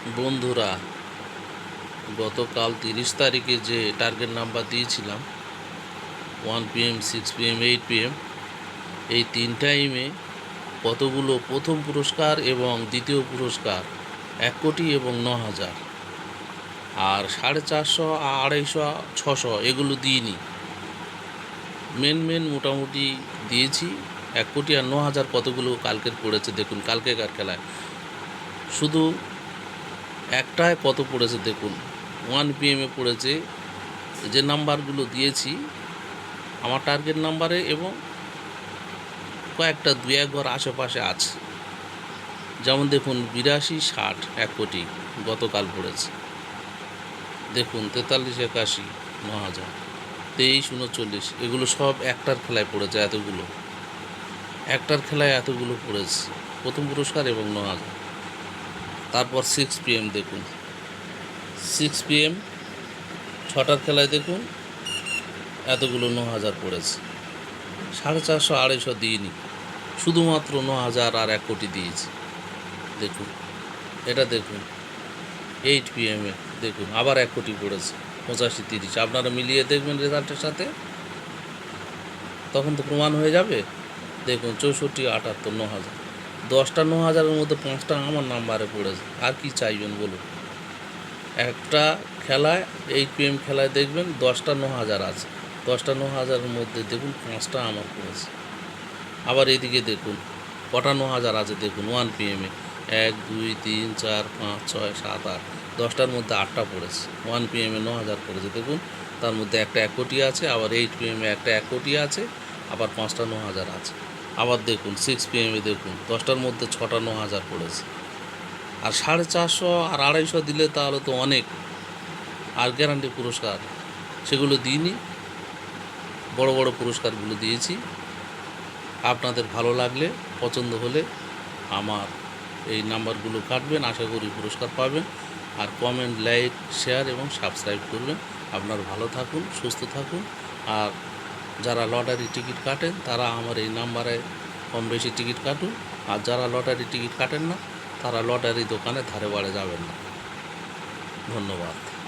বন্ধুরা, গতকাল তিরিশ তারিখে যে টার্গেট নাম্বার দিয়েছিলাম one PM six PM eight PM এই তিন টাইমে কতগুলো প্রথম পুরস্কার এবং দ্বিতীয় পুরস্কার? এক কোটি এবং ন হাজার। আর সাড়ে চারশো, আড়াইশো, ছশো এগুলো দিইনি। মেন মেন মোটামুটি দিয়েছি। এক কোটি আর ন হাজার কতগুলো কালকের পড়েছে দেখুন, কালকেকার খেলায়। শুধু একটায় কত পড়েছে দেখুন। ওয়ান পিএমে পড়েছে। যে নাম্বারগুলো দিয়েছি, আমার টার্গেট নাম্বারে এবং কয়েকটা দু ঘর আশেপাশে আছে। যেমন দেখুন, বিরাশি ষাট এক কোটি গতকাল পড়েছে। দেখুন, তেতাল্লিশ একাশি ন হাজার, তেইশ উনচল্লিশ, এগুলো সব একটার খেলায় পড়েছে এতগুলো। একটার খেলায় এতগুলো পড়েছে। প্রথম পুরস্কার এবং ন হাজার। তারপর সিক্স পিএম দেখুন। সিক্স পিএম ছটার খেলায় দেখুন, এতগুলো ন হাজার পড়েছে। সাড়ে চারশো, আড়াইশো দিইনি। শুধুমাত্র ন হাজার আর এক কোটি দিয়েছি। দেখুন, এটা দেখুন এইট পিএমে দেখুন, আবার এক কোটি পড়েছে, পঁচাশি, তিরিশ। আপনারা মিলিয়ে দেখবেন রেজাল্টের সাথে। তখন তো প্রমাণ হয়ে যাবে। দেখুন, চৌষট্টি, আটাত্তর ন হাজার দশটা, ন হাজারের মধ্যে পাঁচটা আমার নাম্বারে পড়েছে। আর কি চাইবেন বলুন? একটা খেলায় এইট পিএম খেলায় দেখবেন দশটা, ন হাজার আছে। দশটা, ন হাজারের মধ্যে দেখুন পাঁচটা আমার পড়েছে। আবার এদিকে দেখুন কটা ন হাজার আছে দেখুন ওয়ান পিএমে এক, দুই, তিন, চার, পাঁচ, ছয়, সাত, আট, দশটার মধ্যে আটটা পড়েছে। ওয়ান পিএমে ন হাজার পড়েছে দেখুন, তার মধ্যে একটা এক কোটি আছে, আবার এইট পিএমে একটা এক কোটি আছে, আবার পাঁচটা, ন হাজার আছে। আবার দেখুন সিক্স পিএমে দেখুন, দশটার মধ্যে ছটা ন হাজার পড়েছে। আর সাড়ে চারশো আর আড়াইশো দিলে তাহলে তো অনেক। আর গ্যারান্টি পুরস্কার সেগুলো দিইনি। বড় বড় পুরস্কারগুলো দিয়েছি। আপনাদের ভালো লাগলে, পছন্দ হলে আমার এই নাম্বারগুলো কাটবেন, আশা করি পুরস্কার পাবেন। আর কমেন্ট লাইক শেয়ার এবং সাবস্ক্রাইব করবেন। আপনার ভালো থাকুন, সুস্থ থাকুন। আর যারা লটারি টিকিট কাটেন, তারা আমার এই নাম্বারে কম বেশি টিকিট কাটুন আর যারা লটারি টিকিট কাটেন না, তারা লটারি দোকানে ধারে বাড়ে যাবেন না। ধন্যবাদ।